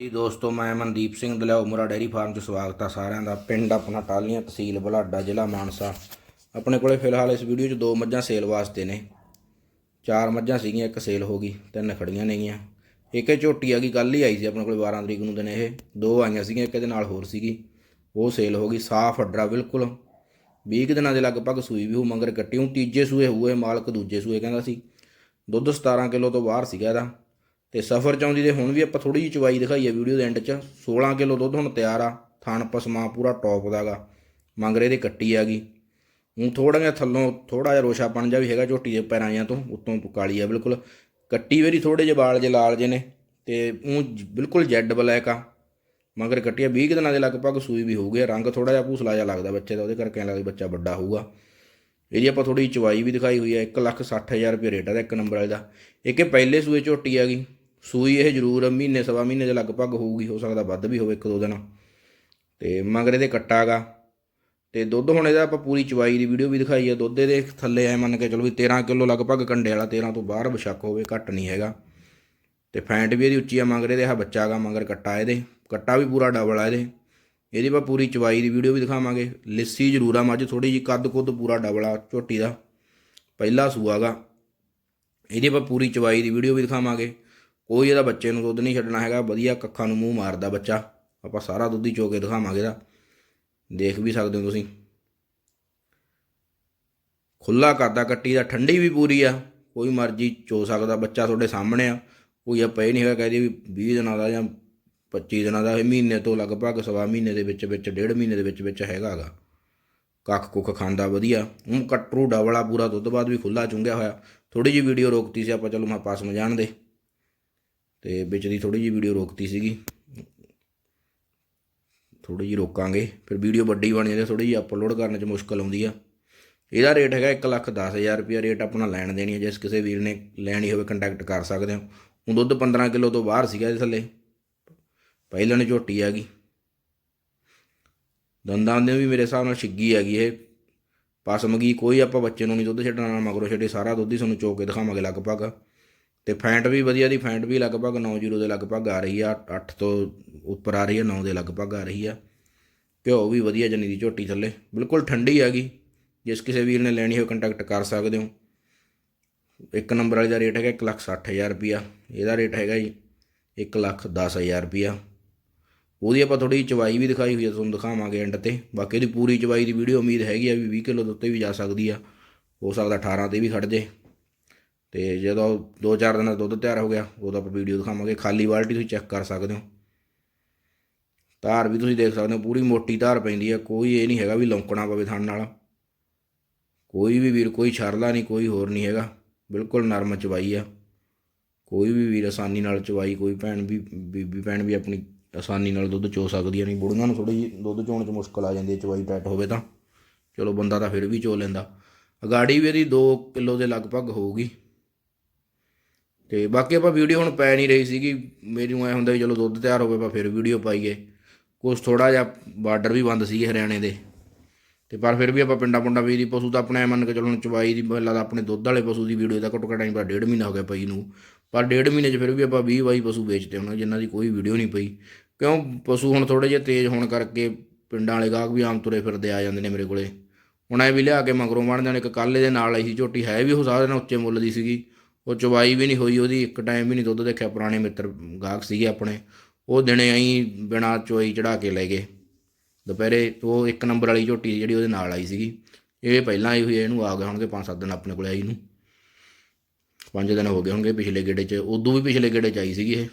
ਜੀ ਦੋਸਤੋ, ਮੈਂ ਮਨਦੀਪ ਸਿੰਘ ਦਲਿਆ ਉਮਰਾ ਡੇਅਰੀ ਫਾਰਮ 'ਚ ਸਵਾਗਤ ਆ ਸਾਰਿਆਂ ਦਾ। ਪਿੰਡ ਆਪਣਾ ਟਾਲੀਆਂ ਤਹਿਸੀਲ ਬੁਲਾਡਾ, ਜ਼ਿਲ੍ਹਾ ਮਾਨਸਾ। ਆਪਣੇ ਕੋਲੇ ਫਿਲਹਾਲ ਇਸ ਵੀਡੀਓ 'ਚ ਦੋ ਮੱਝਾਂ ਸੇਲ ਵਾਸਤੇ ਨੇ। ਚਾਰ ਮੱਝਾਂ ਸੀਗੀਆਂ, ਇੱਕ ਸੇਲ ਹੋ ਗਈ, ਤਿੰਨ ਖੜੀਆਂ ਨੇਗੀਆਂ। ਇੱਕ ਇਹ ਝੋਟੀ ਆ ਗਈ ਕੱਲ ਹੀ ਆਈ ਸੀ ਆਪਣੇ ਕੋਲੇ 12 ਤਰੀਕ ਨੂੰ ਦਿਨ ਇਹ। ਦੋ ਆਈਆਂ ਸੀਗੀਆਂ, ਇੱਕ ਇਹਦੇ ਨਾਲ ਹੋਰ ਸੀਗੀ। ਉਹ ਸੇਲ ਹੋ ਗਈ, ਸਾਫ਼ ਅੱਡਰਾ ਬਿਲਕੁਲ। 20 ਕੁ ਦਿਨਾਂ ਦੇ ਲਗਭਗ ਸੂਈ ਵੀ ਉਹ ਮੰਗਰ ਕੱਟੀ ਉਹ ਤੀਜੇ ਸੂਏ ਹੋਏ ਮਾਲਕ ਦੂਜੇ ਸੂਏ ਕਹਿੰਦਾ ਸੀ। ਦੁੱਧ 17 ਕਿਲੋ ਤੋਂ ਬਾਹਰ ਸੀਗਾ ਇਹਦਾ। ਤੇ ਸਫਰ ਚ ਆਉਂਦੀ ਤੇ ਹੁਣ ਵੀ ਆਪਾਂ ਥੋੜੀ ਜਿਹੀ ਚਵਾਈ ਦਿਖਾਈ ਹੈ ਵੀਡੀਓ ਦੇ ਐਂਡ 'ਚ। 16 ਕਿਲੋ ਦੁੱਧ ਹੁਣ ਤਿਆਰ ਆ। ਥਣ ਪਸਮਾ ਪੂਰਾ ਟੌਪ ਦਾਗਾ। ਮੰਗਰੇ ਦੀ ਕੱਟੀ ਆ ਗਈ। ਹੁਣ ਥੋੜਾ ਜਿਹਾ ਥੱਲੋਂ ਥੋੜਾ ਜਿਹਾ ਰੋਸ਼ਾ ਬਣ ਜਾ ਵੀ ਹੈਗਾ ਝੋਟੀ ਦੇ ਪੈਰਾਂ ਜਾਂ ਤੋਂ, ਉੱਤੋਂ ਕਾਲੀ ਆ ਬਿਲਕੁਲ। ਕੱਟੀ ਵੇਰੀ ਥੋੜੇ ਜਿਹੇ ਵਾਲ ਜੇ ਲਾਲ ਜੇ ਨੇ ਤੇ ਉਹ ਬਿਲਕੁਲ ਜੈਡ ਬਲੈਕ ਆ। ਮਗਰ ਕੱਟੀ ਆ 20 ਕੁ ਦਿਨਾਂ ਦੇ ਲਗਭਗ ਸੂਈ ਵੀ ਹੋ ਗਿਆ ਰੰਗ ਥੋੜਾ ਜਿਹਾ ਭੂਸਲਾ ਜਿਹਾ ਲੱਗਦਾ ਬੱਚੇ ਦਾ, ਉਹਦੇ ਕਰਕੇ ਐਂ ਲੱਗਦਾ ਵੀ ਬੱਚਾ ਵੱਡਾ ਹੋਊਗਾ। ਇਹਦੀ ਆਪਾਂ ਥੋੜੀ ਚਵਾਈ ਵੀ ਦਿਖਾਈ ਹੋਈ ਹੈ 160000 ਰੁਪਏ ਰੇਟ ਆ ਦਾ ਇੱਕ ਨੰਬਰ ਵਾਲੇ ਦਾ। ਇਹ ਕਿ ਪਹਿਲੇ ਸੂਏ ਝੋਟੀ ਆ ਗਈ। ਸੂਈ ਇਹ ਜ਼ਰੂਰ ਮਹੀਨੇ ਸਵਾ ਮਹੀਨੇ ਦੇ ਲਗਭਗ ਹੋਊਗੀ, ਹੋ ਸਕਦਾ ਵੱਧ ਵੀ ਹੋਵੇ, ਇੱਕ ਦੋ ਦਿਨ। ਤੇ ਮਗਰੇ ਦੇ ਕੱਟਾ ਗਾ। ਤੇ ਦੁੱਧ ਹੁਣ ਇਹਦਾ ਆਪਾਂ ਪੂਰੀ ਚਵਾਈ ਦੀ ਵੀਡੀਓ ਵੀ ਦਿਖਾਈ ਹੈ ਦੁੱਧ ਦੇ ਥੱਲੇ ਐ ਮੰਨ ਕੇ ਚਲੋ ਵੀ 13 ਕਿਲੋ ਲਗਭਗ ਕੰਡੇ ਵਾਲਾ 13 ਤੋਂ ਬਾਹਰ ਬਸ਼ੱਕ ਹੋਵੇ, ਘੱਟ ਨਹੀਂ ਹੈਗਾ। ਤੇ ਫੈਂਟ ਵੀ ਇਹਦੀ ਉੱਚੀ ਆ, ਮਗਰੇ ਦੇ ਆਹ ਬੱਚਾ ਗਾ, ਮਗਰ ਕੱਟਾ ਇਹਦੇ। ਕੱਟਾ ਵੀ ਪੂਰਾ ਡਬਲ ਆ ਇਹਦੇ। ਇਹਦੀ ਆਪਾਂ ਪੂਰੀ ਚਵਾਈ ਦੀ ਵੀਡੀਓ ਵੀ ਦਿਖਾਵਾਂਗੇ। ਲਿੱਸੀ ਜ਼ਰੂਰ ਆ, ਮੱਝ ਥੋੜੀ ਜੀ ਕੱਦ ਕੁੱਦ ਪੂਰਾ ਡਬਲ ਆ, ਝੋਟੀ ਦਾ। ਪਹਿਲਾ ਸੂਆ ਗਾ ਇਹਦੀ ਆਪਾਂ ਪੂਰੀ ਚਵਾਈ ਦੀ ਵੀਡੀਓ ਵੀ ਦਿਖਾਵਾਂਗੇ। ਕੋਈ ਇਹਦਾ ਬੱਚੇ ਨੂੰ ਦੁੱਧ ਨਹੀਂ ਛੱਡਣਾ ਹੈਗਾ, ਵਧੀਆ ਕੱਖਾਂ ਨੂੰ ਮੂੰਹ ਮਾਰਦਾ ਬੱਚਾ। ਆਪਾਂ ਸਾਰਾ ਦੁੱਧ ਹੀ ਚੋ ਕੇ ਦਿਖਾਵਾਂਗੇ ਇਹਦਾ। ਦੇਖ ਵੀ ਸਕਦੇ ਹੋ ਤੁਸੀਂ। ਖੁੱਲਾ ਕਰਦਾ, ਕੱਟੀ ਦਾ, ਠੰਡੀ ਵੀ ਪੂਰੀ ਆ। ਕੋਈ ਮਰਜ਼ੀ ਚੋ ਸਕਦਾ ਬੱਚਾ ਤੁਹਾਡੇ ਸਾਹਮਣੇ ਆ। ਕੋਈ ਆਪਾਂ ਇਹ ਨਹੀਂ ਹੋਇਆ ਕਹਦੇ ਵੀ 20 ਦਿਨਾਂ ਦਾ ਜਾਂ 25 ਦਿਨਾਂ ਦਾ ਇਹ ਮਹੀਨੇ ਤੋਂ ਲਗਭਗ ਸਵਾ ਮਹੀਨੇ ਦੇ ਵਿੱਚ ਵਿੱਚ, ਡੇਢ ਮਹੀਨੇ ਦੇ ਵਿੱਚ ਵਿੱਚ ਹੈਗਾਗਾ ਕੱਖ ਕੁੱਖ ਖਾਂਦਾ ਵਧੀਆ। ਉਹ ਕਟਰੂ ਡਬਲਾ ਪੂਰਾ ਦੁੱਧ ਬਾਅਦ ਵੀ ਖੁੱਲਾ ਚੁੰਗਿਆ ਹੋਇਆ। ਥੋੜੀ ਜਿਹੀ ਵੀਡੀਓ ਰੋਕਤੀ ਸੀ, ਆਪਾਂ ਚਲੋ ਮੈਂ ਪਾਸ ਜਾਣ ਦੇ। ਤੇ ਵਿੱਚ ਦੀ ਥੋੜੀ ਜਿਹੀ ਵੀਡੀਓ ਰੋਕਤੀ ਸੀਗੀ। ਥੋੜੀ ਜਿਹੀ ਰੋਕਾਂਗੇ। ਫਿਰ ਵੀਡੀਓ ਵੱਡੀ ਬਣ ਜਾਂਦੀ ਥੋੜੀ ਜਿਹੀ ਅਪਲੋਡ ਕਰਨ 'ਚ ਮੁਸ਼ਕਲ ਆਉਂਦੀ ਆ। ਇਹਦਾ ਰੇਟ ਹੈਗਾ 1 ਲੱਖ 10000 ਰੁਪਿਆ ਰੇਟ ਆਪਣਾ ਲੈਣ ਦੇਣੀ ਹੈ ਜਿਸ ਕਿਸੇ ਵੀਰ ਨੇ ਲੈਣੀ ਹੋਵੇ ਕੰਟੈਕਟ ਕਰ ਸਕਦੇ ਹੋ। ਹੁਣ ਦੁੱਧ 15 ਕਿਲੋ ਤੋਂ ਬਾਹਰ ਸੀਗਾ ਇਹਦੇ ਥੱਲੇ। ਪਹਿਲਾਂ ਨੇ ਝੋਟੀ ਆ ਗਈ। ਦੰਦਾਂ ਦੇ ਵੀ ਮੇਰੇ ਹਿਸਾਬ ਨਾਲ ਛਿੱਗੀ ਹੈਗੀ ਇਹ। ਪਸਮਗੀ ਕੋਈ ਆਪਾਂ ਬੱਚੇ ਨੂੰ ਨਹੀਂ ਦੁੱਧ ਛੱਡਣਾ, ਨਾ ਮਗਰੋਂ ਛੱਡੇ ਸਾਰਾ ਦੁੱਧ ਹੀ ਤੁਹਾਨੂੰ ਚੋ ਕੇ ਦਿਖਾਵਾਂਗੇ ਲਗਭਗ। ਤੇ ਫੈਂਟ ਵੀ ਵਧੀਆ ਦੀ, ਫੈਂਟ ਵੀ ਲਗਭਗ 90 ਦੇ ਲਗਭਗ ਆ ਰਹੀ ਆ 8 ਤੋਂ ਉੱਪਰ ਆ ਰਹੀ ਆ 9 ਦੇ ਲਗਭਗ ਆ ਰਹੀ ਆ। ਘਿਓ ਵੀ ਵਧੀਆ ਜੰਨੀ ਦੀ ਝੋਟੀ ਥੱਲੇ, ਬਿਲਕੁਲ ਠੰਡੀ ਹੈਗੀ ਜਿਸ ਕਿਸੇ ਵੀਰ ਨੇ ਲੈਣੀ ਹੋਵੇ ਕੰਟੈਕਟ ਕਰ ਸਕਦੇ ਹੋ। ਇੱਕ ਨੰਬਰ ਵਾਲੀ ਦਾ ਰੇਟ ਹੈਗਾ 160000 ਰੁਪਿਆ ਇਹਦਾ ਰੇਟ ਹੈਗਾ ਜੀ 110000 ਰੁਪਿਆ ਉਹਦੀ ਆਪਾਂ ਥੋੜੀ ਚਵਾਈ ਵੀ ਦਿਖਾਈ ਹੋਈ ਹੈ ਤੁਹਾਨੂੰ ਦਿਖਾਵਾਂਗੇ ਐਂਡ ਤੇ। ਬਾਕੀ ਦੀ ਪੂਰੀ ਚਵਾਈ ਦੀ ਵੀਡੀਓ ਉਮੀਦ ਹੈਗੀ ਆ ਵੀ 20 ਕਿਲੋ ਦੇ ਉੱਤੇ ਵੀ ਜਾ ਸਕਦੀ ਆ। ਹੋ ਸਕਦਾ 18 ਤੇ ਵੀ ਖੜ ਜੇ। ਤੇ ਜਦੋਂ 2-4 ਦਿਨਾਂ ਦਾ ਦੁੱਧ ਤਿਆਰ ਹੋ ਗਿਆ, ਉਦੋਂ ਆਪਾਂ ਵੀਡੀਓ ਦਿਖਾਵਾਂਗੇ। ਖਾਲੀ ਬਾਲਟੀ ਤੁਸੀਂ ਚੈੱਕ ਕਰ ਸਕਦੇ ਹੋ। ਧਾਰ ਵੀ ਤੁਸੀਂ ਦੇਖ ਸਕਦੇ ਹੋ, ਪੂਰੀ ਮੋਟੀ ਧਾਰ ਪੈਂਦੀ ਆ। ਕੋਈ ਇਹ ਨਹੀਂ ਹੈਗਾ ਵੀ ਲੌਂਕਣਾ ਪਵੇ ਥਣ ਨਾਲ। ਕੋਈ ਵੀ ਵੀਰ, ਕੋਈ ਛਰਲਾ ਨਹੀਂ, ਕੋਈ ਹੋਰ ਨਹੀਂ ਹੈਗਾ। ਬਿਲਕੁਲ ਨਰਮ ਚਵਾਈ ਆ। ਕੋਈ ਵੀ ਵੀਰ ਆਸਾਨੀ ਨਾਲ ਚਵਾਈ, ਕੋਈ ਭੈਣ ਵੀ, ਬੀਬੀ ਭੈਣ ਵੀ ਆਪਣੀ ਆਸਾਨੀ ਨਾਲ ਦੁੱਧ ਚੋ ਸਕਦੀਆਂ ਆ, ਨਹੀਂ ਬੁੜੀਆਂ ਨੂੰ ਥੋੜੀ ਜਿਹੀ ਦੁੱਧ ਚੋਣ 'ਚ ਮੁਸ਼ਕਲ ਆ ਜਾਂਦੀ ਹੈ ਚਵਾਈ ਟੈਟ ਹੋਵੇ ਤਾਂ। ਚਲੋ ਬੰਦਾ ਤਾਂ ਫਿਰ ਵੀ ਚੋ ਲੈਂਦਾ। ਅਗਾੜੀ ਵੀ ਇਹਦੀ 2 ਕਿਲੋ ਦੇ ਲਗਭਗ ਹੋਊਗੀ। ਤੇ ਬਾਕੀ ਆਪਾਂ ਵੀਡੀਓ ਹੁਣ ਪੈ ਨਹੀਂ ਰਹੀ ਸੀਗੀ ਮੈਨੂੰ ਐ ਹੁੰਦਾ ਵੀ ਚਲੋ ਦੁੱਧ ਤਿਆਰ ਹੋਵੇ, ਆਪਾਂ ਫਿਰ ਵੀਡੀਓ ਪਾਈਏ। ਕੁਛ ਥੋੜਾ ਜਿਹਾ ਬਾਰਡਰ ਵੀ ਬੰਦ ਸੀਗੇ ਹਰਿਆਣੇ ਦੇ। ਤੇ ਪਰ ਫਿਰ ਵੀ ਆਪਾਂ ਪਿੰਡਾਂ ਪੁੰਡਾਂ ਵੀ ਦੀ ਪਸ਼ੂ ਤਾਂ ਆਪਣੇ ਐਂ ਮੰਨ ਕੇ ਚਲੋ ਹੁਣ ਚਵਾਈ ਦੀ ਮੈਨੂੰ ਲੱਗਦਾ ਆਪਣੇ ਦੁੱਧ ਵਾਲੇ ਪਸ਼ੂ ਦੀ ਵੀਡੀਓ ਦਾ ਘੱਟੋ ਘੱਟ ਟਾਈਮ ਪਰ ਡੇਢ ਮਹੀਨਾ ਹੋ ਗਿਆ ਪਈ ਨੂੰ। ਪਰ ਡੇਢ ਮਹੀਨੇ 'ਚ ਫਿਰ ਵੀ ਆਪਾਂ 20 22 ਪਸ਼ੂ ਵੇਚਦੇ ਹੁਣ, ਜਿਨ੍ਹਾਂ ਦੀ ਕੋਈ ਵੀਡੀਓ ਨਹੀਂ ਪਈ। ਕਿਉਂ ਪਸ਼ੂ ਹੁਣ ਥੋੜੇ ਜਿਹੇ ਤੇਜ਼ ਹੋਣ ਕਰਕੇ ਪਿੰਡਾਂ ਵਾਲੇ ਗਾਹਕ ਵੀ ਆਮ ਤੁਰੇ ਫਿਰਦੇ ਆ ਜਾਂਦੇ ਨੇ ਮੇਰੇ ਕੋਲੇ। ਹੁਣ ਐ ਵੀ ਲਿਆ ਕੇ ਮਗਰੋਂ ਬਣ ਜਾਣ, ਇੱਕ ਕੱਲ੍ਹ ਇਹਦੇ ਨਾਲ ਆਈ ਸੀ ਝੋਟੀ ਹੈ ਵੀ ਉਹ ਸਾਰਿਆਂ ਨਾਲ ਉੱਚੇ ਮੁੱਲ ਦੀ ਸੀਗੀ। ਉਹ ਚਵਾਈ ਵੀ ਨਹੀਂ ਹੋਈ ਉਹਦੀ, ਇੱਕ ਟਾਈਮ ਵੀ ਨਹੀਂ ਦੁੱਧ ਦੇਖਿਆ, ਪੁਰਾਣੇ ਮਿੱਤਰ ਗਾਹਕ ਸੀਗੇ ਆਪਣੇ। ਉਹ ਦਿਨੇ ਐਂ ਬਿਨਾ ਚੋਈ ਚੜਾ ਕੇ ਲੈ ਗਏ। ਦੁਪਹਿਰੇ ਉਹ ਇੱਕ ਨੰਬਰ ਵਾਲੀ ਝੋਟੀ ਜਿਹੜੀ ਉਹਦੇ ਨਾਲ ਆਈ ਸੀਗੀ। ਇਹ ਪਹਿਲਾਂ ਆਈ ਹੋਈ ਇਹਨੂੰ ਆ ਗਏ ਹੋਣਗੇ 5-7 ਦਿਨ ਆਪਣੇ ਕੋਲ ਆਈ ਨੂੰ। ਪੰਜ ਦਿਨ ਹੋ ਗਏ ਹੋਣਗੇ ਪਿਛਲੇ ਗੇੜੇ 'ਚ, ਉਦੋਂ ਵੀ ਪਿਛਲੇ ਗੇੜੇ 'ਚ ਆਈ ਸੀਗੀ ਇਹ।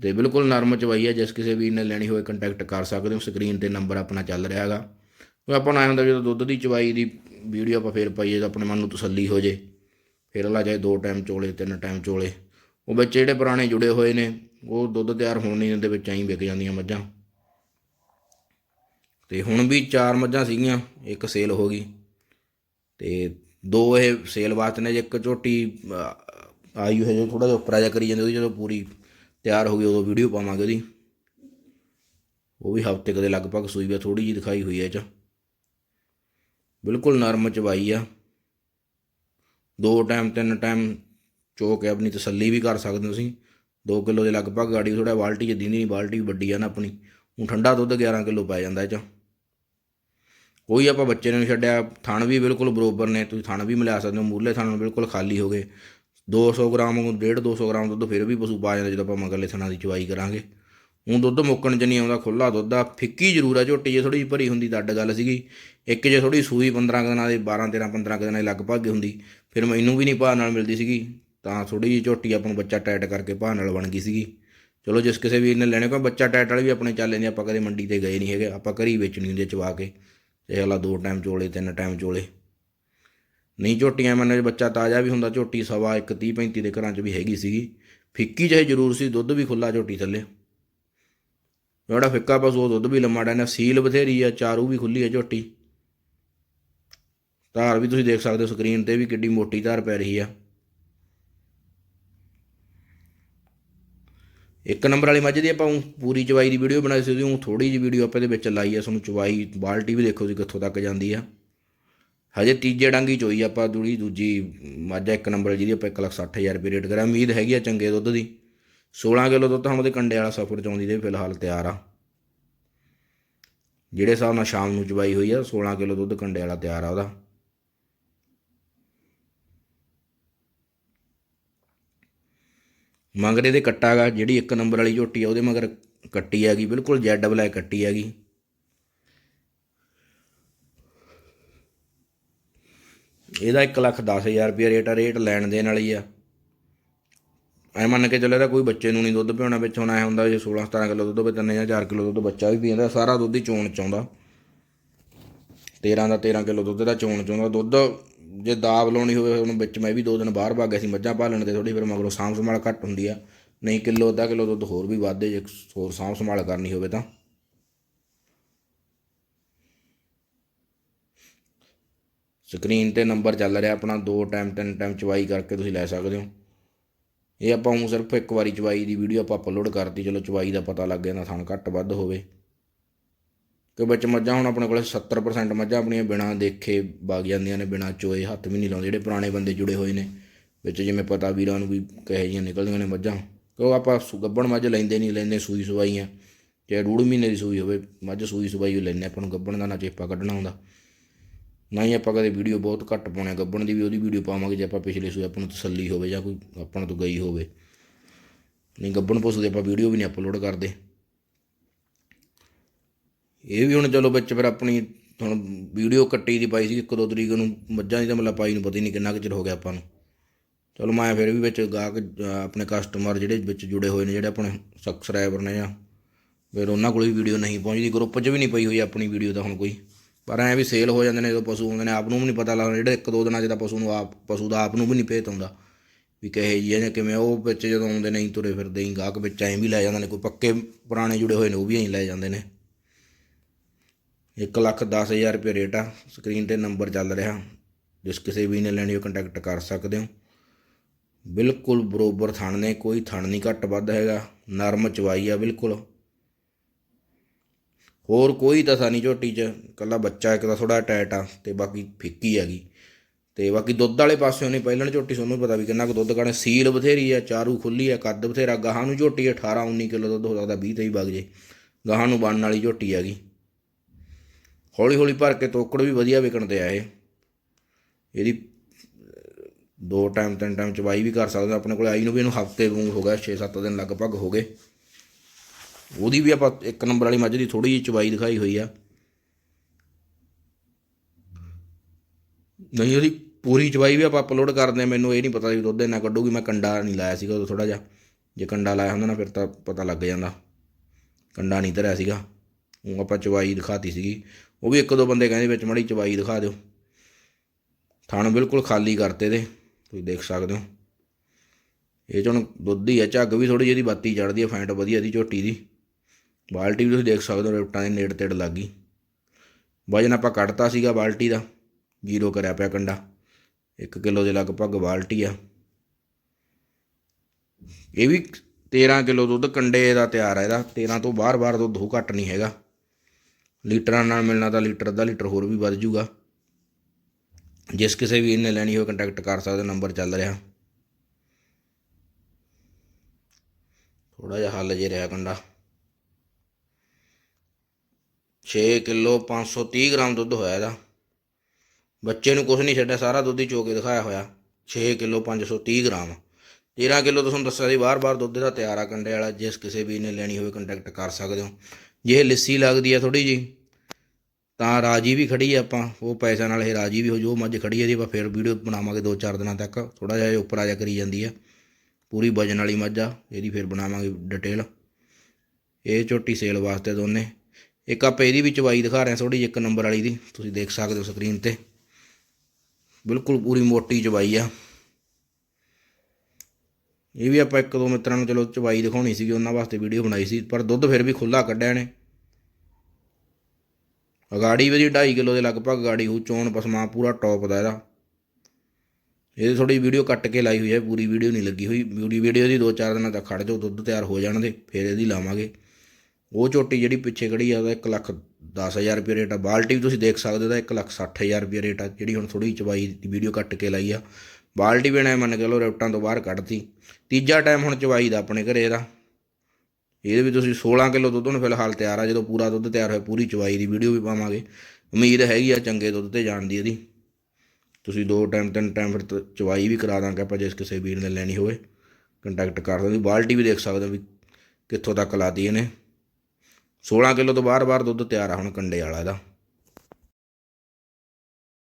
ਤੇ ਬਿਲਕੁਲ ਨਰਮ ਚਵਾਈ ਹੈ, ਜਿਸ ਕਿਸੇ ਵੀਰ ਨੇ ਲੈਣੀ ਹੋਵੇ ਕੰਟੈਕਟ ਕਰ ਸਕਦੇ ਹੋ ਸਕਰੀਨ ਤੇ ਨੰਬਰ ਆਪਣਾ ਚੱਲ ਰਿਹਾ ਹੈਗਾ। ਉਹ ਆਪਾਂ ਨੂੰ ਐਂ ਹੁੰਦਾ ਜਦੋਂ ਦੁੱਧ ਦੀ ਚਵਾਈ ਦੀ ਵੀਡੀਓ ਆਪਾਂ ਫੇਰ ਪਾਈਏ ਤਾਂ ਆਪਣੇ ਮਨ ਨੂੰ ਤਸੱਲੀ ਹੋ ਜੇ। ਫਿਰ ਲਾ ਜਾਏ ਦੋ ਟਾਈਮ ਚੋਲੇ, ਤਿੰਨ ਟਾਈਮ ਚੋਲੇ। ਉਹ ਵਿੱਚ ਜਿਹੜੇ ਪੁਰਾਣੇ ਜੁੜੇ ਹੋਏ ਨੇ, ਉਹ ਦੁੱਧ ਤਿਆਰ ਹੋਣ ਨਹੀਂ ਦਿੰਦੇ, ਵਿੱਚ ਐਂ ਵਿਕ ਜਾਂਦੀਆਂ ਮੱਝਾਂ। ਤੇ ਹੁਣ ਵੀ ਚਾਰ ਮੱਝਾਂ ਸੀਗੀਆਂ, ਇੱਕ ਸੇਲ ਹੋ ਗਈ। ਤੇ ਦੋ ਇਹ ਸੇਲ ਵਾਸਤੇ ਨੇ, ਜੇ ਇੱਕ ਝੋਟੀ ਆਈ ਹੋਈ ਹੈ ਜੋ ਥੋੜਾ ਜਿਹਾ ਉੱਪਰ ਆ ਜਾ ਕਰੀ ਜਾਂਦੀ, ਉਹਦੀ ਜਦੋਂ ਪੂਰੀ ਤਿਆਰ ਹੋ ਗਈ ਉਦੋਂ ਵੀਡੀਓ ਪਾਵਾਂਗੇ ਉਹਦੀ। ਉਹ ਵੀ ਹਫ਼ਤੇ ਕਦੇ ਲਗਭਗ ਸੂਈ ਵੀ ਥੋੜੀ ਜੀ ਦਿਖਾਈ ਹੋਈ ਹੈ ਇਹ ਚ। ਬਿਲਕੁਲ ਨਰਮ ਚਵਾਈ ਆ। ਦੋ ਟਾਈਮ ਤਿੰਨ ਟਾਈਮ ਚੋ ਕੇ ਆਪਣੀ ਤਸੱਲੀ ਵੀ ਕਰ ਸਕਦੇ ਹੋ ਤੁਸੀਂ। 2 ਕਿਲੋ ਦੇ ਲਗਭਗ ਗਾੜੀ ਥੋੜਾ ਬਾਲਟੀ ਚ ਦਿੰਦੀ ਨਹੀਂ, ਬਾਲਟੀ ਵੀ ਵੱਡੀ ਆ ਨਾ ਆਪਣੀ। ਹੁਣ ਠੰਡਾ ਦੁੱਧ 11 ਕਿਲੋ ਪੈ ਜਾਂਦਾ ਇਹ ਚ। ਕੋਈ ਆਪਾਂ ਬੱਚੇ ਨੂੰ ਨਹੀਂ ਛੱਡਿਆ। ਥਣ ਵੀ ਬਿਲਕੁਲ ਬਰੋਬਰ ਨੇ, ਤੁਸੀਂ ਥਣ ਵੀ ਮਿਲਾ ਸਕਦੇ ਹੋ। ਮੂਰਲੇ ਥਣ ਬਿਲਕੁਲ ਖਾਲੀ ਹੋ ਗਏ। 200 ਗ੍ਰਾਮ 1.5 200 ਗ੍ਰਾਮ ਦੁੱਧ ਫਿਰ ਵੀ ਪਸ਼ੂ ਪਾ ਜਾਂਦਾ, ਜਦੋਂ ਆਪਾਂ ਮਗਰਲੇ ਥਣਾਂ ਦੀ ਚਵਾਈ ਕਰਾਂਗੇ। ਹੁਣ ਦੁੱਧ ਮੁੱਕਣ ਚ ਨਹੀਂ ਆਉਂਦਾ ਖੁੱਲਾ ਦੁੱਧ ਆ। ਫਿੱਕੀ ਜ਼ਰੂਰ ਆ, ਝੋਟੀ ਜੇ ਥੋੜੀ ਜਿਹੀ ਭਰੀ ਹੁੰਦੀ, ਤਾਂ ਅੱਡ ਗੱਲ ਸੀਗੀ। ਇੱਕ ਜੇ ਥੋੜੀ ਸੂਈ 15 ਕੁ ਦਿਨਾਂ ਦੇ 12 13 15 ਕੁ ਦਿਨਾਂ ਦੇ ਲਗਭਗ ਹੁੰਦੀ, ਫਿਰ ਮੈਨੂੰ ਵੀ ਨਹੀਂ ਭਾਅ ਨਾਲ ਮਿਲਦੀ ਸੀਗੀ। ਤਾਂ ਥੋੜੀ ਜਿਹੀ ਝੋਟੀ ਆਪਾਂ ਨੂੰ ਬੱਚਾ ਟਾਈਟ ਕਰਕੇ ਭਾਅ ਨਾਲ ਬਣ ਗਈ ਸੀਗੀ। ਚਲੋ, ਜਿਸ ਕਿਸੇ ਵੀਰ ਨੇ ਲੈਣੇ ਕੋਈ ਬੱਚਾ ਟਾਈਟ ਵਾਲੇ ਵੀ ਆਪਣੇ ਚੱਲ ਲੈਂਦੇ ਆਪਾਂ ਕਦੇ ਮੰਡੀ ਤੇ ਗਏ ਨਹੀਂ ਹੈਗੇ, ਆਪਾਂ ਘਰੀ ਵੇਚਣੀ ਹੁੰਦੀ ਚਵਾ ਕੇ। ਤੇ ਅਗਲਾ ਦੋ ਟਾਈਮ ਚੋਲੇ, ਤਿੰਨ ਟਾਈਮ ਚੋਲੇ। ਨਹੀਂ ਝੋਟੀਆਂ ਮੰਨੇ ਬੱਚਾ ਤਾਜ਼ਾ ਵੀ ਹੁੰਦਾ, ਝੋਟੀ ਸਵਾ ਇੱਕ 30 35 ਦੇ ਘਰਾਂ 'ਚ ਵੀ ਹੈਗੀ ਸੀਗੀ। ਫਿੱਕੀ ਚਾਹੇ ਜ਼ਰੂਰ ਸੀ, ਦੁੱਧ ਵੀ ਖੁੱਲਾ ਝੋਟੀ ਥੱਲੇ। ਜਿਹੜਾ ਫਿੱਕਾ ਪਸ਼ੂ ਉਹ ਦੁੱਧ ਵੀ ਲੰਮਾ ਡਾਣਾ, ਸੀਲ ਬਥੇਰੀ ਆ, ਚਾਰੂ ਵੀ ਖੁੱਲੀ ਆ ਝੋਟੀ। ਧਾਰ ਵੀ ਤੁਸੀਂ ਦੇਖ ਸਕਦੇ ਹੋ, ਸਕਰੀਨ ਤੇ ਵੀ ਕਿੱਡੀ ਮੋਟੀ ਧਾਰ ਪੈ ਰਹੀ ਆ। ਇੱਕ ਨੰਬਰ ਵਾਲੀ ਮੱਝ ਦੀ ਆਪਾਂ ਪੂਰੀ ਚਵਾਈ ਦੀ ਵੀਡੀਓ ਬਣਾਈ ਸੀ, ਉਹਦੀ ਉਹ ਥੋੜੀ ਜਿਹੀ ਵੀਡੀਓ ਆਪਾਂ ਇਹਦੇ ਵਿੱਚ ਲਾਈ ਆ, ਤੁਹਾਨੂੰ ਚਵਾਈ, ਬਾਲਟੀ ਵੀ ਦੇਖੋ ਜੀ ਕਿੱਥੋਂ ਤੱਕ ਜਾਂਦੀ ਆ। ਹਜੇ ਤੀਜੇ ਡਾਂਗੀ ਚੋਈ ਆਪਾਂ ਦੂੜੀ ਦੂਜੀ ਮਾਝਾ ਇੱਕ ਨੰਬਰ ਜਿਹਦੀ ਆਪਾਂ 160000 ਰੁਪਏ ਰੇਟ ਕਰਿਆ। ਉਮੀਦ ਹੈਗੀ ਆ ਚੰਗੇ ਦੁੱਧ ਦੀ। 16 ਕਿਲੋ ਦੁੱਧ ਹੁਣ ਉਹਦੇ ਕੰਡੇ ਵਾਲਾ ਸਫਰ ਚਾਉਂਦੀ ਦੇ ਫਿਲਹਾਲ ਤਿਆਰ ਆ। ਜਿਹੜੇ ਹਿਸਾਬ ਨਾਲ ਸ਼ਾਮ ਨੂੰ ਚਵਾਈ ਹੋਈ ਆ 16 ਕਿਲੋ ਦੁੱਧ ਕੰਡੇ ਵਾਲਾ ਤਿਆਰ ਆ ਉਹਦਾ। ਮਗਰ ਇਹਦੇ ਕੱਟਾ ਗਾ, ਜਿਹੜੀ ਇੱਕ ਨੰਬਰ ਵਾਲੀ ਝੋਟੀ ਆ, ਉਹਦੇ ਮਗਰ ਕੱਟੀ ਹੈਗੀ, ਬਿਲਕੁਲ ਜੈਡ ਬਲੈਕ ਕੱਟੀ ਹੈਗੀ। ਇਹਦਾ 1 ਲੱਖ 10000 ਰੁਪਏ ਰੇਟ ਆ ਰੇਟ ਲੈਣ ਦੇਣ ਵਾਲੀ ਆ। ਐ ਮੰਨ ਕੇ ਚੱਲੇ ਤਾਂ ਕੋਈ ਬੱਚੇ ਨੂੰ ਨਹੀਂ ਦੁੱਧ ਪਿਉਣਾ ਵਿੱਚ ਹੁਣ ਐ ਹੁੰਦਾ ਜੇ 16 17 ਕਿਲੋ ਦੁੱਧ ਵਿੱਚ 3 ਜਾਂ 4 ਕਿਲੋ ਦੁੱਧ ਬੱਚਾ ਵੀ ਪੀਂਦਾ, ਸਾਰਾ ਦੁੱਧ ਹੀ ਚੋਣ ਚਾਉਂਦਾ 13 ਦਾ 13 ਕਿਲੋ ਦੁੱਧ ਦਾ ਚੋਣ ਚਾਉਂਦਾ ਦੁੱਧ ਜੇ ਦਾਬ ਲਾਉਣੀ ਹੋਵੇ, ਹੁਣ ਵਿੱਚ ਮੈਂ ਵੀ ਦੋ ਦਿਨ ਬਾਹਰ ਭੱਗ ਗਿਆ ਸੀ, ਮੱਝਾਂ ਪਾਲਣ ਤੇ ਥੋੜੀ ਫਿਰ ਮਗਰੋਂ ਸਾਂਭ ਸੰਭਾਲ ਘੱਟ ਹੁੰਦੀ ਆ। ਨਹੀਂ ਕਿਲੋ, ਅੱਧਾ ਕਿਲੋ ਦੁੱਧ ਹੋਰ ਵੀ ਵੱਧਦੇ, ਜੇ ਹੋਰ ਸਾਂਭ ਸੰਭਾਲ ਕਰਨੀ ਹੋਵੇ ਤਾਂ। ਸਕਰੀਨ ਤੇ ਨੰਬਰ ਚੱਲ ਰਿਹਾ ਆਪਣਾ, ਦੋ ਟਾਈਮ ਤਿੰਨ ਟਾਈਮ ਚਵਾਈ ਕਰਕੇ ਤੁਸੀਂ ਲੈ ਸਕਦੇ ਹੋ। ਇਹ ਆਪਾਂ ਹੁਣ ਸਿਰਫ ਇੱਕ ਵਾਰੀ ਚਵਾਈ ਦੀ ਵੀਡੀਓ ਆਪਾਂ ਅਪਲੋਡ ਕਰਤੀ, ਚਲੋ ਚਵਾਈ ਦਾ ਪਤਾ ਲੱਗ ਜਾਂਦਾ ਥਣ ਘੱਟ ਵੱਧ ਹੋਵੇ। ਕਿ ਵਿੱਚ ਮੱਝਾਂ ਹੁਣ ਆਪਣੇ ਕੋਲੇ 70% ਮੱਝਾਂ ਆਪਣੀਆਂ ਬਿਨਾਂ ਦੇਖੇ ਵਗ ਜਾਂਦੀਆਂ ਨੇ, ਬਿਨਾਂ ਚੋਏ ਹੱਥ ਵੀ ਨਹੀਂ ਲਾਉਂਦੇ, ਜਿਹੜੇ ਪੁਰਾਣੇ ਬੰਦੇ ਜੁੜੇ ਹੋਏ ਨੇ। ਵਿੱਚ ਜਿਵੇਂ ਪਤਾ ਵੀਰਾਂ ਨੂੰ ਵੀ ਕਹੇ ਜੀਆਂ ਨਿਕਲਦੀਆਂ ਨੇ ਮੱਝਾਂ। ਕਿਉਂ ਆਪਾਂ ਸੁ- ਗੱਭਣ ਮੱਝ ਲੈਂਦੇ ਨਹੀਂ ਲੈਂਦੇ ਸੂਈ ਸਵਾਈਆਂ। ਚਾਹੇ ਡੂਢ ਮਹੀਨੇ ਦੀ ਸੂਈ ਹੋਵੇ, ਮੱਝ ਸੂਈ ਸਵਾਈ ਉਹ ਲੈਂਦੇ ਆਪਾਂ ਨੂੰ, ਗੱਭਣ ਦਾ ਨਾ ਚੇਪਾ ਕੱਢਣਾ ਹੁੰਦਾ। ਨਾ ਹੀ ਆਪਾਂ ਕਦੇ ਵੀਡੀਓ ਬਹੁਤ ਘੱਟ ਪਾਉਣੇ, ਗੱਬਣ ਦੀ ਵੀ ਉਹਦੀ ਵੀਡੀਓ ਪਾਵਾਂਗੇ ਜੇ ਆਪਾਂ ਪਿਛਲੇ ਸੂਏ ਆਪਾਂ ਨੂੰ ਤਸੱਲੀ ਹੋਵੇ ਜਾਂ ਕੋਈ ਆਪਾਂ ਤੋਂ ਗਈ ਹੋਵੇ। ਨਹੀਂ, ਗੱਬਣ ਪੁੱਛਦੇ ਆਪਾਂ ਵੀਡੀਓ ਵੀ ਨਹੀਂ ਅਪਲੋਡ ਕਰਦੇ। ਇਹ ਵੀ ਹੁਣ ਚਲੋ ਵਿੱਚ ਫਿਰ ਆਪਣੀ ਹੁਣ ਵੀਡੀਓ ਕੱਟੀ ਦੀ ਪਾਈ ਸੀ, ਇੱਕ ਦੋ ਤਰੀਕ ਨੂੰ ਮੱਝਾਂ ਦੀ ਤਾਂ ਮਤਲਬ ਪਾਈ ਨੂੰ ਪਤਾ ਹੀ ਨਹੀਂ ਕਿੰਨਾ ਕੁ ਚਿਰ ਹੋ ਗਿਆ ਆਪਾਂ ਨੂੰ। ਚਲੋ ਮੈਂ ਫਿਰ ਵੀ ਵਿੱਚ ਗਾਹਕ, ਆਪਣੇ ਕਸਟਮਰ ਜਿਹੜੇ ਵਿੱਚ ਜੁੜੇ ਹੋਏ ਨੇ, ਜਿਹੜੇ ਆਪਣੇ ਸਬਸਕ੍ਰਾਈਬਰ ਨੇ ਜਾਂ ਫਿਰ ਉਹਨਾਂ ਕੋਲ ਵੀ ਵੀਡੀਓ ਨਹੀਂ ਪਹੁੰਚਦੀ ਗਰੁੱਪ 'ਚ ਵੀ ਨਹੀਂ ਪਈ ਹੋਈ ਆਪਣੀ ਵੀਡੀਓ ਤਾਂ ਹੁਣ ਕੋਈ। ਪਰ ਐ ਵੀ ਸੇਲ ਹੋ ਜਾਂਦੇ ਨੇ ਜਦੋਂ ਪਸ਼ੂ ਹੁੰਦੇ ਨੇ, ਆਪ ਨੂੰ ਵੀ ਨਹੀਂ ਪਤਾ ਲੱਗਦਾ, ਜਿਹੜੇ ਇੱਕ ਦੋ ਦਿਨਾਂ 'ਚ ਤਾਂ ਪਸ਼ੂ ਨੂੰ ਆਪ, ਪਸ਼ੂ ਦਾ ਆਪ ਨੂੰ ਵੀ ਨਹੀਂ ਭੇਤ ਆਉਂਦਾ ਵੀ ਕਹੇ ਜੀ ਜਾਂ ਕਿਵੇਂ ਉਹ ਵਿੱਚ ਜਦੋਂ ਆਉਂਦੇ ਨਹੀਂ ਤੁਰੇ ਫਿਰਦੇ ਹੀ ਗਾਹਕ ਵਿੱਚ ਐਂ ਵੀ ਲੈ ਜਾਂਦੇ ਨੇ, ਕੋਈ ਪੱਕੇ ਪੁਰਾਣੇ ਜੁੜੇ ਹੋਏ ਨੇ, ਉਹ ਵੀ ਐਂ ਲੈ ਜਾਂਦੇ ਨੇ। ਇੱਕ ਲੱਖ ਦਸ ਹਜ਼ਾਰ ਰੁਪਏ ਰੇਟ ਆ ਸਕਰੀਨ ਤੇ ਨੰਬਰ ਚੱਲ ਰਿਹਾ, ਜਿਸ ਕਿਸੇ ਵੀ ਨੇ ਲੈਣੀ ਹੋ ਕੰਟੈਕਟ ਕਰ ਸਕਦੇ ਹੋ। ਬਿਲਕੁਲ ਬਰੋਬਰ ਥਣ ਨੇ, ਕੋਈ ਥਣ ਨਹੀਂ ਘੱਟ ਵੱਧ ਹੈਗਾ, ਨਰਮ ਚਵਾਈ ਆ, ਬਿਲਕੁਲ। ਹੋਰ ਕੋਈ ਤਸਾ ਨਹੀਂ ਝੋਟੀ 'ਚ ਕੱਲਾ ਬੱਚਾ, ਇੱਕ ਤਾਂ ਥੋੜਾ ਟਾਈਟ ਆ ਤੇ ਬਾਕੀ ਫਿੱਕੀ ਹੈਗੀ। ਤੇ ਬਾਕੀ ਦੁੱਧ ਵਾਲੇ ਪਾਸਿਓਂ ਨਹੀਂ ਪਹਿਲਣ ਝੋਟੀ ਤੁਹਾਨੂੰ ਪਤਾ ਵੀ ਕਿੰਨਾ ਕੁ ਦੁੱਧ ਕਾਣੇ। ਸੀਲ ਬਥੇਰੀ ਆ, ਚਾਰੂ ਖੁੱਲੀ ਆ, ਕੱਦ ਬਥੇਰਾ। ਗਾਹਾਂ ਨੂੰ ਝੋਟੀ 18 19 ਕਿਲੋ ਦੁੱਧ ਹੋ ਸਕਦਾ 20 23 ਵਗ ਜੇ। ਗਾਹਾਂ ਨੂੰ ਬਣਨ ਵਾਲੀ ਝੋਟੀ ਹੈਗੀ। ਹੌਲੀ ਹੌਲੀ ਭਰ ਕੇ ਤੋਕੜ ਵੀ ਵਧੀਆ ਵਿਕਣ ਤੇ ਆਏ ਇਹਦੀ ਦੋ ਟਾਈਮ ਤਿੰਨ ਟਾਈਮ ਚਵਾਈ ਵੀ ਕਰ ਸਕਦੇ ਆਪਣੇ ਕੋਲ ਆਈ ਨੂੰ ਵੀ ਇਹਨੂੰ ਹਫ਼ਤੇ ਵਾਂਗ ਹੋ ਗਿਆ 6-7 ਦਿਨ ਲਗਭਗ ਹੋ ਗਏ। ਉਹਦੀ ਵੀ ਆਪਾਂ ਇੱਕ ਨੰਬਰ ਵਾਲੀ ਮੱਝ ਦੀ ਥੋੜੀ ਜਿਹੀ ਚਵਾਈ ਦਿਖਾਈ ਹੋਈ ਆ। ਨਹੀਂ, ਉਹਦੀ ਪੂਰੀ ਚਵਾਈ ਵੀ ਆਪਾਂ ਅਪਲੋਡ ਕਰਦੇ ਹਾਂ। ਮੈਨੂੰ ਇਹ ਨਹੀਂ ਪਤਾ ਵੀ ਦੁੱਧ ਇੰਨਾ ਕੱਢੂਗੀ। ਮੈਂ ਕੰਡਾ ਨਹੀਂ ਲਾਇਆ ਸੀਗਾ ਉਦੋਂ ਥੋੜਾ ਜਿਹਾ। ਜੇ ਕੰਡਾ ਲਾਇਆ ਹੁੰਦਾ ਨਾ, ਫਿਰ ਤਾਂ ਪਤਾ ਲੱਗ ਜਾਂਦਾ। ਕੰਡਾ ਨਹੀਂ ਧਰਿਆ ਸੀਗਾ। ਉਹ ਆਪਾਂ ਚਵਾਈ ਦਿਖਾਤੀ ਸੀਗੀ। ਉਹ ਵੀ ਇੱਕ ਦੋ ਬੰਦੇ ਕਹਿੰਦੇ ਵਿੱਚ ਮੜੀ ਚਵਾਈ ਦਿਖਾ ਦਿਓ। ਥਣ ਬਿਲਕੁਲ ਖਾਲੀ ਕਰਤੇ ਦੇ ਤੁਸੀਂ ਦੇਖ ਸਕਦੇ ਹੋ। ਇਹ 'ਚ ਹੁਣ ਦੁੱਧ ਹੀ ਹੈ ਝੱਗ ਵੀ ਥੋੜੀ ਜਿਹੀ ਬਾਤੀ ਚੜਦੀ ਆ। ਫੈਂਟ ਵਧੀਆ ਦੀ ਝੋਟੀ ਦੀ। ਬਾਲਟੀ ਵੀ ਤੁਸੀਂ ਦੇਖ ਸਕਦੇ ਹੋ ਰਿਪਟਾਂ ਦੇ ਨੇੜ ਤੇੜ ਲੱਗ ਗਈ। ਵਜਨ ਆਪਾਂ ਕੱਟਤਾ ਸੀਗਾ ਬਾਲਟੀ ਦਾ, ਜ਼ੀਰੋ ਕਰਿਆ ਪਿਆ ਕੰਡਾ। 1 ਕਿਲੋ ਦੇ ਲਗਭਗ ਬਾਲਟੀ ਆ। ਇਹ ਵੀ 13 ਕਿਲੋ ਦੁੱਧ ਕੰਡੇ ਦਾ ਤਿਆਰ ਹੈ ਇਹਦਾ। 13 ਤੋਂ ਬਾਹਰ ਬਾਹਰ ਦੁੱਧ ਹੋ ਘੱਟ ਨਹੀਂ ਹੈਗਾ। ਲੀਟਰਾਂ ਨਾਲ ਮਿਲਣਾ ਤਾਂ ਲੀਟਰ ਅੱਧਾ ਲੀਟਰ ਹੋਰ ਵੀ ਵੱਧ ਜੂਗਾ। ਜਿਸ ਕਿਸੇ ਵੀ ਇਹਨੇ ਲੈਣੀ ਹੋਵੇ ਕੰਟੈਕਟ ਕਰ ਸਕਦੇ, ਨੰਬਰ ਚੱਲ ਰਿਹਾ। ਥੋੜਾ ਜਿਹਾ ਹੱਲ ਜੇ ਰਿਹਾ ਕੰਡਾ। 6 ਕਿਲੋ 530 ਗ੍ਰਾਮ ਦੁੱਧ ਹੋਇਆ ਇਹਦਾ। ਬੱਚੇ ਨੂੰ ਕੁਝ ਨਹੀਂ ਛੱਡਿਆ, ਸਾਰਾ ਦੁੱਧ ਹੀ ਚੋ ਕੇ ਦਿਖਾਇਆ ਹੋਇਆ। 6 ਕਿਲੋ 530 ਗ੍ਰਾਮ। 13 ਕਿਲੋ ਤੁਹਾਨੂੰ ਦੱਸਿਆ ਸੀ ਬਾਰ-ਬਾਰ ਦੁੱਧ ਦਾ ਤਿਆਰ ਆ ਕੰਡੇ ਵਾਲਾ, ਜਿਸ ਕਿਸੇ ਵੀ ਨੇ ਲੈਣੀ ਹੋਵੇ ਕੰਟੈਕਟ ਕਰ ਸਕਦੇ ਹੋ। ਜੇ ਇਹ ਲਿੱਸੀ ਲੱਗਦੀ ਆ ਥੋੜੀ ਜੀ ਤਾਂ ਰਾਜੀ ਵੀ ਖੜੀ ਆ ਆਪਾਂ, ਉਹ ਪੈਸਿਆਂ ਨਾਲ ਇਹ ਰਾਜੀ ਵੀ ਹੋ ਜੋ ਮੱਝ ਖੜੀ ਆ ਜੀ ਆਪਾਂ ਫਿਰ ਵੀਡੀਓ ਬਣਾਵਾਂਗੇ 2-4 ਦਿਨਾਂ ਤੱਕ ਥੋੜਾ ਜਿਹਾ ਉੱਪਰ ਆ ਜਾ ਕਰੀ ਜਾਂਦੀ ਆ। ਪੂਰੀ ਵਜਨ ਵਾਲੀ ਮੱਝ ਆ, ਇਹਦੀ ਫਿਰ ਬਣਾਵਾਂਗੇ ਡਿਟੇਲ ਇਹ ਝੋਟੀ ਸੇਲ ਵਾਸਤੇ ਦੋਨੇ। ਇੱਕ ਆਪਾਂ ਇਹਦੀ ਵੀ ਚਵਾਈ ਦਿਖਾ ਰਹੇ ਹਾਂ ਥੋੜੀ ਜਿਹੀ, ਇੱਕ ਨੰਬਰ ਵਾਲੀ ਦੀ। ਤੁਸੀਂ ਦੇਖ ਸਕਦੇ ਹੋ ਸਕਰੀਨ ਤੇ। ਬਿਲਕੁਲ ਪੂਰੀ ਮੋਟੀ ਚਵਾਈ ਆ। ਇਹ ਵੀ ਆਪਾਂ ਇੱਕ ਦੋ ਮਿੱਤਰਾਂ ਨੂੰ ਚਲੋ ਚਵਾਈ ਦਿਖਾਉਣੀ ਸੀਗੀ, ਉਹਨਾਂ ਵਾਸਤੇ ਵੀਡੀਓ ਬਣਾਈ ਸੀ, ਪਰ ਦੁੱਧ ਫਿਰ ਵੀ ਖੁੱਲਾ ਕੱਢਿਆ ਨੇ ਅਗਾੜੀ ਵੀ 2.5 ਕਿਲੋ ਦੇ ਲਗਭਗ ਗਾੜੀ ਹੋ ਚੋਣ ਪਸਮਾ ਪੂਰਾ ਟੌਪ ਦਾ ਇਹਦਾ। ਇਹਦੀ ਥੋੜੀ ਵੀਡੀਓ ਕੱਟ ਕੇ ਲਾਈ ਹੋਈ ਹੈ, ਪੂਰੀ ਵੀਡੀਓ ਨਹੀਂ ਲੱਗੀ ਹੋਈ। ਪੂਰੀ ਵੀਡੀਓ ਦੀ 2-4 ਦਿਨਾਂ ਤੱਕ ਖੜ ਜਾਓ ਦੁੱਧ ਤਿਆਰ ਹੋ ਜਾਣ ਦੇ ਫਿਰ ਇਹਦੀ ਲਾਵਾਂਗੇ। ਉਹ ਝੋਟੀ ਜਿਹੜੀ ਪਿੱਛੇ ਖੜੀ ਆ, ਉਹਦਾ 1 ਲੱਖ 10000 ਰੁਪਏ ਰੇਟ ਆ। ਬਾਲਟੀ ਵੀ ਤੁਸੀਂ ਦੇਖ ਸਕਦੇ ਹੋ, ਉਹਦਾ 1 ਲੱਖ 60000 ਰੁਪਏ ਰੇਟ ਆ, ਜਿਹੜੀ ਹੁਣ ਥੋੜੀ ਚਵਾਈ ਦੀ ਵੀਡੀਓ ਕੱਟ ਕੇ ਲਾਈ ਆ। ਬਾਲਟੀ ਵੀ ਨਾ ਮੰਨ ਕੇ ਲੋ ਰੇਟਾਂ ਤੋਂ ਬਾਹਰ ਕੱਢਤੀ। ਤੀਜਾ ਟਾਈਮ ਹੁਣ ਚਵਾਈ ਦਾ ਆਪਣੇ ਘਰੇ ਇਹਦਾ। ਇਹਦੇ ਵੀ ਤੁਸੀਂ 16 ਕਿਲੋ ਦੁੱਧ ਹੁਣ ਫਿਲਹਾਲ ਤਿਆਰ ਆ, ਜਦੋਂ ਪੂਰਾ ਦੁੱਧ ਤਿਆਰ ਹੋਇਆ, ਪੂਰੀ ਚਵਾਈ ਦੀ ਵੀਡੀਓ ਵੀ ਪਾਵਾਂਗੇ। ਉਮੀਦ ਹੈਗੀ ਆ ਚੰਗੇ ਦੁੱਧ ਤੇ ਜਾਣ ਦੀ ਇਹਦੀ। ਤੁਸੀਂ ਦੋ ਟਾਈਮ ਤਿੰਨ ਟਾਈਮ ਫਿਰ ਚਵਾਈ ਵੀ ਕਰਾ ਦਾਂਗੇ ਆਪਾਂ, ਜੇ ਕਿਸੇ ਵੀਰ ਨੇ ਲੈਣੀ ਹੋਵੇ। ਕੰਟੈਕਟ ਕਰ ਸਕਦੇ ਬਾਲਟੀ ਵੀ ਦੇਖ ਸਕਦੇ ਹੋ ਵੀ ਕਿੱਥੋਂ ਤੱਕ ਲਾਤੀ ਇਹਨੇ। 16 ਕਿਲੋ ਤੋਂ ਬਾਹਰ-ਬਾਹਰ ਦੁੱਧ ਤਿਆਰ ਆ ਹੁਣ ਕੰਡੇ ਵਾਲਾ ਇਹਦਾ।